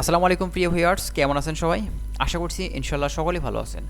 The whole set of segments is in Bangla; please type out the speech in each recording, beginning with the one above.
আসসালামু আলাইকুম প্রিয় ভিউয়ার্স কেমন আছেন সবাই? আশা করছি ইনশাল্লাহ সকলেই ভালো আছেন।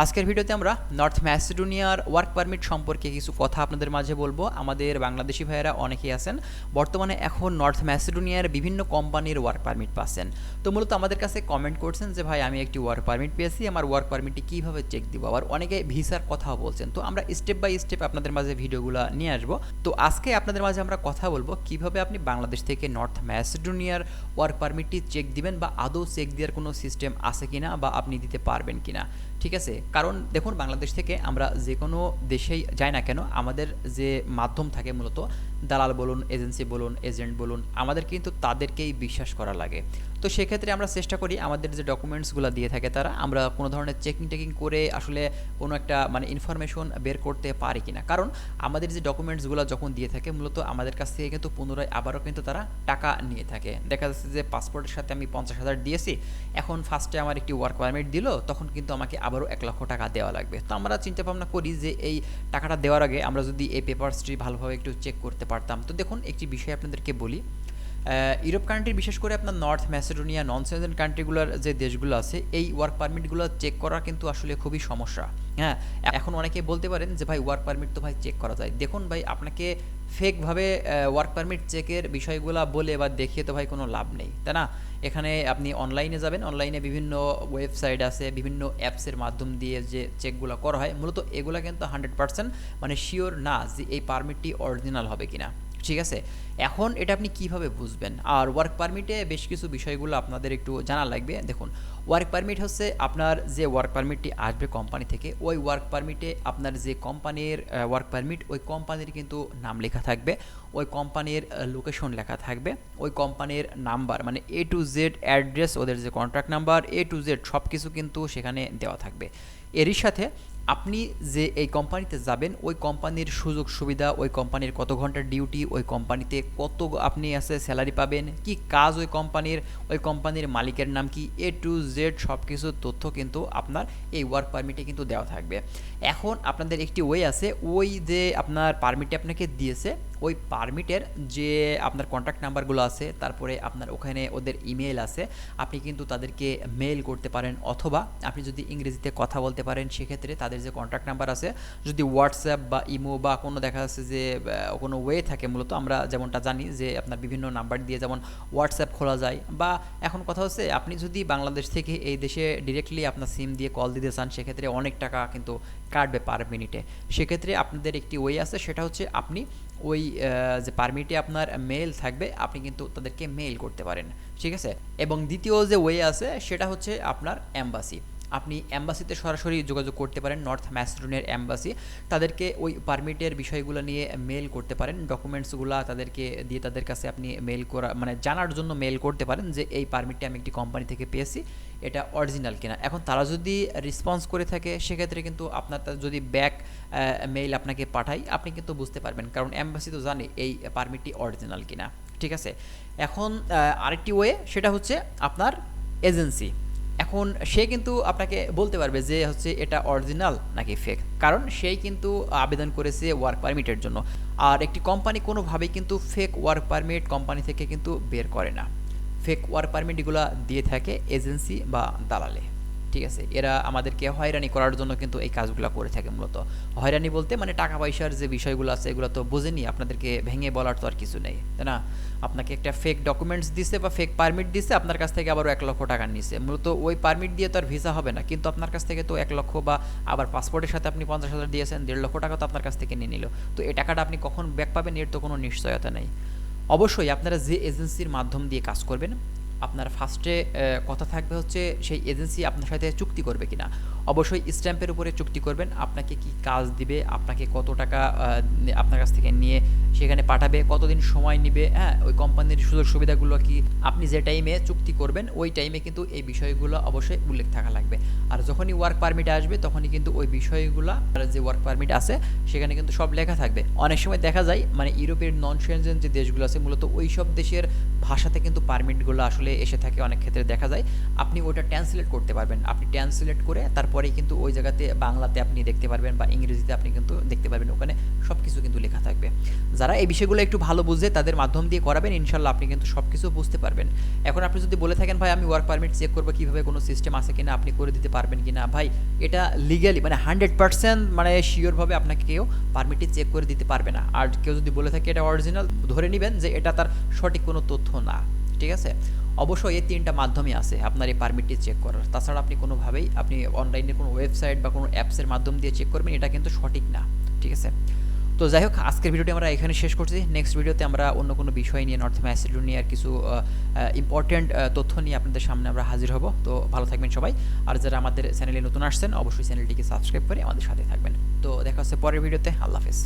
আজকের ভিডিওতে আমরা নর্থ ম্যাসিডোনিয়ার ওয়ার্ক পারমিট সম্পর্কে কিছু কথা আপনাদের মাঝে বলব। আমাদের বাংলাদেশি ভাইয়েরা অনেকেই আছেন। বর্তমানে এখন নর্থ ম্যাসিডোনিয়ার বিভিন্ন কোম্পানির ওয়ার্ক পারমিট পাচ্ছেন। তো মূলত আমাদের কাছে কমেন্ট করছেন যে, ভাই, আমি একটি ওয়ার্ক পারমিট পেয়েছি, আমার ওয়ার্ক পারমিটটি কীভাবে চেক দিব? আবার অনেকে ভিসার কথাও বলছেন। তো আমরা স্টেপ বাই স্টেপ আপনাদের মাঝে ভিডিওগুলো নিয়ে আসব। তো আজকে আপনাদের মাঝে আমরা কথা বলব, কীভাবে আপনি বাংলাদেশ থেকে নর্থ ম্যাসিডোনিয়ার ওয়ার্ক পারমিটটি চেক দিবেন বা আদৌ চেক দেওয়ার কোনো সিস্টেম আছে কিনা বা আপনি দিতে পারবেন কিনা। ঠিক আছে? কারণ দেখুন, বাংলাদেশ থেকে আমরা যে কোনো দেশেই যাই না কেন, আমাদের যে মাধ্যম থাকে মূলত, দালাল বলুন, এজেন্সি বলুন, এজেন্ট বলুন, আমাদের কিন্তু তাদেরকেই বিশ্বাস করা লাগে। তো সেক্ষেত্রে আমরা চেষ্টা করি আমাদের যে ডকুমেন্টসগুলো দিয়ে থাকে তারা, আমরা কোনো ধরনের চেকিং টেকিং করে আসলে কোনো একটা মানে ইনফরমেশন বের করতে পারি কিনা। কারণ আমাদের যে ডকুমেন্টসগুলো যখন দিয়ে থাকে, মূলত আমাদের কাছ থেকে কিন্তু পুনরায় আবারও কিন্তু তারা টাকা নিয়ে থাকে। দেখা যাচ্ছে যে পাসপোর্টের সাথে আমি পঞ্চাশ হাজার দিয়েছি, এখন ফার্স্টে আমার একটি ওয়ার্ক পারমিট দিল, তখন কিন্তু আমাকে আবারও এক লক্ষ টাকা দেওয়া লাগবে। তো আমরা চিন্তা ভাবনা করি যে এই টাকাটা দেওয়ার আগে আমরা যদি এই পেপারসটি ভালোভাবে একটু চেক করতে পারতাম। তো দেখুন, একটি বিষয় আপনাদেরকে বলি ইউরোপ কান্ট্রি বিশেষ করে আপনার নর্থ ম্যাসেডোনিয়া নন সেভেন কান্ট্রিগুলোর যে দেশগুলো আছে, এই ওয়ার্ক পারমিটগুলো চেক করা কিন্তু আসলে খুবই সমস্যা। হ্যাঁ এখন অনেকে বলতে পারেন যে, ভাই ওয়ার্ক পারমিট তো ভাই চেক করা যায়। দেখুন ভাই, আপনাকে ফেকভাবে ওয়ার্ক পারমিট চেকের বিষয়গুলো বলে বা দেখিয়ে তো ভাই কোনো লাভ নেই, তাই না? এখানে আপনি অনলাইনে যাবেন অনলাইনে বিভিন্ন ওয়েবসাইট আছে, বিভিন্ন অ্যাপসের মাধ্যম দিয়ে যে চেকগুলো করা হয়। মূলত এগুলো কিন্তু হান্ড্রেড পার্সেন্ট মানে শিওর না যে এই পারমিটটি অরিজিনাল হবে কিনা। ঠিক আছে? এখন এটা আপনি কীভাবে বুঝবেন? আর ওয়ার্ক পারমিটে বেশ কিছু বিষয়গুলো আপনাদের একটু জানা লাগবে। দেখুন ওয়ার্ক পারমিট হচ্ছে আপনার যে ওয়ার্ক পারমিটটি আসবে কোম্পানি থেকে, ওই ওয়ার্ক পারমিটে আপনার যে কোম্পানির ওয়ার্ক পারমিট ওই কোম্পানির কিন্তু নাম লেখা থাকবে, ওই কোম্পানির লোকেশন লেখা থাকবে, ওই কোম্পানির নাম্বার মানে এ টু জেড অ্যাড্রেস ওদের যে contract number A to Z সব কিছু কিন্তু সেখানে দেওয়া থাকবে। এরই সাথে আপনি যে এই কোম্পানিতে যাবেন, ওই কোম্পানির সুযোগ সুবিধা, ওই কোম্পানির কত ঘণ্টার ডিউটি, ওই কোম্পানিতে কত আপনি আছে স্যালারি পাবেন, কি কাজ ওই কোম্পানির ওই কোম্পানির মালিকের নাম কি এ টু জেড সব কিছু তথ্য কিন্তু আপনার এই ওয়ার্ক পারমিটে কিন্তু দেওয়া থাকবে। এখন আপনাদের একটি ওয়ে আছে, ওই যে আপনার পারমিটে আপনাকে দিয়েছে ওই পারমিটের যে আপনার কন্ট্যাক্ট নাম্বারগুলো আছে, তারপরে আপনার ওখানে ওদের ইমেল আছে, আপনি কিন্তু তাদেরকে মেল করতে পারেন অথবা আপনি যদি ইংরেজিতে কথা বলতে পারেন, সেক্ষেত্রে তাদের যে কন্ট্যাক্ট নাম্বার আছে, যদি হোয়াটসঅ্যাপ বা ইমো বা কোনো দেখা যাচ্ছে যে কোনো ওয়ে থাকে, মূলত আমরা যেমনটা জানি যে, আপনার বিভিন্ন নাম্বার দিয়ে যেমন হোয়াটসঅ্যাপ খোলা যায়, বা এখন কথা হচ্ছে আপনি যদি বাংলাদেশ থেকে এই দেশে ডিরেক্টলি আপনার সিম দিয়ে কল দিতে চান, সেক্ষেত্রে অনেক টাকা কিন্তু কাটবে পার মিনিটে সেক্ষেত্রে আপনাদের একটি ওয়ে আছে, সেটা হচ্ছে আপনি ওই যে পারমিটে আপনার মেল থাকবে, আপনি কিন্তু তাদেরকে মেল করতে পারেন। ঠিক আছে? এবং দ্বিতীয় যে ওয়ে আছে, সেটা হচ্ছে আপনার অ্যাম্বাসি আপনি অ্যাম্বাসিতে সরাসরি যোগাযোগ করতে পারেন, নর্থ ম্যাসিডোনিয়ার অ্যাম্বাসি তাদেরকে ওই পারমিটের বিষয়গুলো নিয়ে মেল করতে পারেন। ডকুমেন্টসগুলো তাদেরকে দিয়ে তাদের কাছে আপনি মেল করা মানে জানার জন্য মেল করতে পারেন যে, এই পারমিটটি আমি একটি কোম্পানি থেকে পেয়েছি, এটা অরিজিনাল কিনা? এখন তারা যদি রেসপন্স করে থাকে, সেক্ষেত্রে কিন্তু আপনার যদি ব্যাক মেইল আপনাকে পাঠাই আপনি কিন্তু বুঝতে পারবেন। কারণ অ্যাম্বাসি তো জানে এই পারমিটটি অরিজিনাল কিনা। ঠিক আছে? এখন আরেকটি ওয়ে, সেটা হচ্ছে আপনার এজেন্সি। এখন সে কিন্তু আপনাকে বলতে পারবে যে হচ্ছে এটা অরিজিনাল নাকি ফেক কারণ সেই কিন্তু আবেদন করেছে ওয়ার্ক পারমিটের জন্য। আর একটি কোম্পানি কোনোভাবেই কিন্তু ফেক ওয়ার্ক পারমিট কোম্পানি থেকে কিন্তু বের করে না। ফেক ওয়ার্ক পারমিটগুলো দিয়ে থাকে এজেন্সি বা দালালে। ঠিক আছে, এরা আমাদেরকে হয়রানি করার জন্য কিন্তু এই কাজগুলো করে থাকে মূলত। হয়রানি বলতে মানে টাকা পয়সার যে বিষয়গুলো আছে, এগুলো তো বোঝেনি, আপনাদেরকে ভেঙে বলার তো আর কিছু নেই, তাই না? আপনাকে একটা ফেক ডকুমেন্টস দিছে বা ফেক পারমিট দিছে, আপনার কাছ থেকে আবারও এক লক্ষ টাকা নিছে। মূলত ওই পারমিট দিয়ে তো আর ভিসা হবে না, কিন্তু আপনার কাছ থেকে তো এক লক্ষ বা আবার পাসপোর্টের সাথে আপনি পঞ্চাশ হাজার দিয়েছেন, দেড় লক্ষ টাকা তো আপনার কাছ থেকে নিয়ে নিল। তো এই টাকাটা আপনি কখন ব্যাক পাবেন, এর তো কোনো নিশ্চয়তা নেই। অবশ্যই আপনারা যে এজেন্সির মাধ্যম দিয়ে কাজ করবেন আপনার ফার্স্টে কথা থাকবে হচ্ছে সেই এজেন্সি আপনার সাথে চুক্তি করবে কিনা। অবশ্যই স্ট্যাম্পের উপরে চুক্তি করবেন, আপনাকে কি কাজ দিবে, আপনাকে কত টাকা আপনার কাছ থেকে নিয়ে সেখানে পাঠাবে, কতদিন সময় নেবে হ্যাঁ ওই কোম্পানির সুযোগ সুবিধাগুলো কি আপনি যে টাইমে চুক্তি করবেন, ওই টাইমে কিন্তু এই বিষয়গুলো অবশ্যই উল্লেখ থাকা লাগবে। আর যখনই ওয়ার্ক পারমিট আসবে, তখনই কিন্তু ওই বিষয়গুলো যে ওয়ার্ক পারমিট আছে, সেখানে কিন্তু সব লেখা থাকবে। অনেক সময় দেখা যায় মানে ইউরোপের নন সেনজেন যে দেশগুলো আছে, মূলত ওই সব দেশের ভাষাতে কিন্তু পারমিটগুলো আসলে এসে থাকে অনেক ক্ষেত্রে দেখা যায়। আপনি ওটা ট্রান্সলেট করতে পারবেন। আপনি ট্রান্সলেট করে তারপরে কিন্তু ওই জায়গাতে বাংলাতে আপনি দেখতে পারবেন বা ইংরেজিতে আপনি কিন্তু দেখতে পারবেন। ওখানে সব কিছু কিন্তু লেখা থাকবে। যারা এই বিষয়গুলো একটু ভালো বুঝে তাদের মাধ্যম দিয়ে করাবেন, ইনশাল্লাহ আপনি কিন্তু সব কিছু বুঝতে পারবেন। এখন আপনি যদি বলে থাকেন, ভাই, আমি ওয়ার্ক পারমিট চেক করব কীভাবে কোনো সিস্টেম আছে কিনা, আপনি করে দিতে পারবেন কিনা? ভাই, এটা লিগালি মানে হান্ড্রেড পার্সেন্ট মানে শিওরভাবে আপনাকে কেউ পারমিটটি চেক করে দিতে পারবে না। আর কেউ যদি বলে থাকে এটা অরিজিনাল ধরে নেবেন যে এটা তার সঠিক কোনো তথ্য না। ঠিক আছে? অবশ্যই এই তিনটা মাধ্যমে আছে, আপনার এই পারমিটটি চেক করার। তাছাড়া আপনি কোনোভাবেই আপনি অনলাইনে কোনো ওয়েবসাইট বা কোনো অ্যাপসের মাধ্যম দিয়ে চেক করবেন, এটা কিন্তু সঠিক না, ঠিক আছে? তো যাই হোক, আজকের ভিডিওটি আমরা এখানে শেষ করছি। নেক্সট ভিডিওতে আমরা অন্য কোনো বিষয় নিয়ে নর্থ ম্যাসিডোনিয়ার কিছু ইম্পর্ট্যান্ট তথ্য নিয়ে আপনাদের সামনে আমরা হাজির হব। তো ভালো থাকবেন সবাই। আর যারা আমাদের চ্যানেলে নতুন আসছেন, অবশ্যই চ্যানেলটিকে সাবস্ক্রাইব করে আমাদের সাথে থাকবেন। তো দেখা হচ্ছে পরের ভিডিওতে। আল্লাহ হাফিজ।